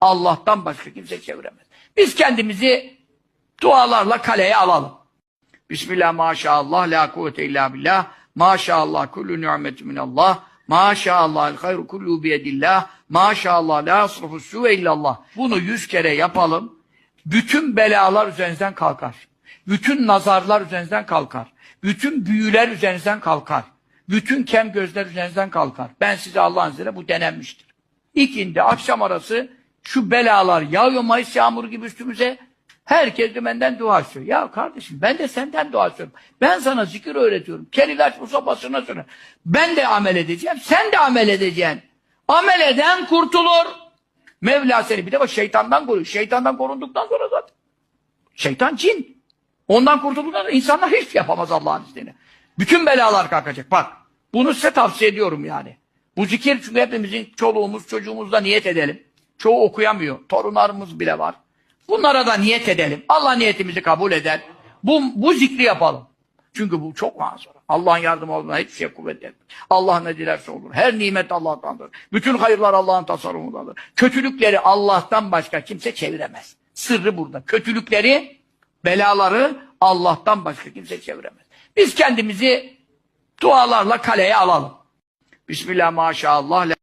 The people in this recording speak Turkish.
Allah'tan başka kimse çeviremez. Biz kendimizi dualarla kaleye alalım. Bismillah maşallah la kuvvete illa billah. Maşallah kullu ni'metu minallah. Maşallah el hayru kullu biyedillah. Maşallah la yasrufu suve illallah. Bunu yüz kere yapalım. Bütün belalar üzerinizden kalkar. Bütün nazarlar üzerinizden kalkar. Bütün büyüler üzerinizden kalkar. Bütün kem gözler üzerinizden kalkar. Ben size Allah'ın izniyle bu denenmiştir. İkindi akşam arası şu belalar yağıyor Mayıs yağmuru gibi üstümüze. Herkes de benden dua istiyor. Ya kardeşim ben de senden dua istiyorum. Ben sana zikir öğretiyorum. Kelilaç musabasına söyle. Ben de amel edeceğim. Sen de amel edeceksin. Amel eden kurtulur. Mevla seni bir de bak şeytandan koruyor. Şeytandan korunduktan sonra zaten. Şeytan cin. Ondan kurtulduktan sonra insanlar hiç yapamaz Allah'ın izniyle. Bütün belalar kalkacak. Bak bunu size tavsiye ediyorum yani. Bu zikir çünkü hepimizin çoluğumuz çocuğumuzda niyet edelim. Çoğu okuyamıyor. Torunlarımız bile var. Bunlara da niyet edelim. Allah niyetimizi kabul eder. Bu, bu zikri yapalım. Çünkü bu çok manzara. Allah'ın yardımı olduğuna hiçbir şey kuvvet etmez. Allah ne dilerse olur. Her nimet Allah'tandır. Bütün hayırlar Allah'ın tasarrufundadır. Kötülükleri Allah'tan başka kimse çeviremez. Sırrı burada. Kötülükleri, belaları Allah'tan başka kimse çeviremez. Biz kendimizi dualarla kaleye alalım. Bismillah maşallah.